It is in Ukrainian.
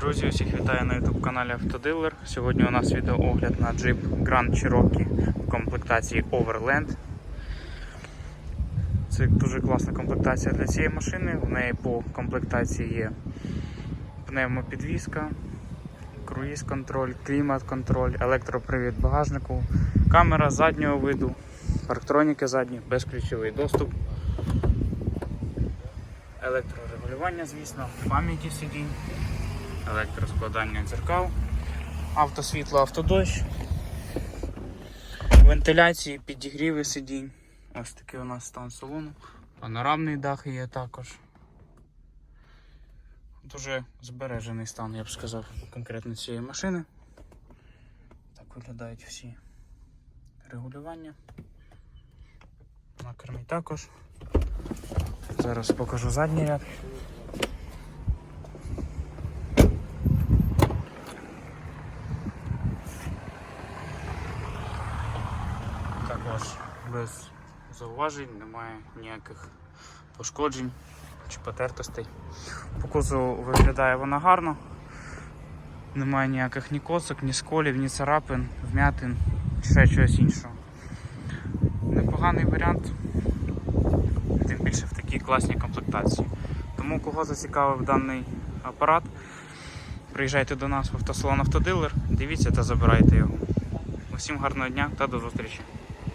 Друзі, усіх вітаю на YouTube каналі Автодилер. Сьогодні у нас відеоогляд на Jeep Grand Cherokee в комплектації Overland. Це дуже класна комплектація для цієї машини. В неї по комплектації є пневмопідвізка, круїз контроль, клімат контроль, електропривід багажнику, камера заднього виду, парктроніки задні, безключовий доступ, електрорегулювання, звісно, пам'яті сидінь електроскладання дзеркал, автосвітло, автодощ, вентиляції, підігріви сидінь. Ось такий у нас стан салону. Панорамний дах є також. Дуже збережений стан, я б сказав, конкретно цієї машини. Так виглядають всі регулювання. На кермі також. Зараз покажу задній ряд. Також без зауважень, немає ніяких пошкоджень чи потертостей. По кузову виглядає вона гарно. Немає ніяких ні косок, ні сколів, ні царапин, вмятин, чи ще чогось іншого. Непоганий варіант, тим більше в такій класній комплектації. Тому кого зацікавив даний апарат, приїжджайте до нас в автосалон Автодилер, дивіться та забирайте його. Усім гарного дня та до зустрічі!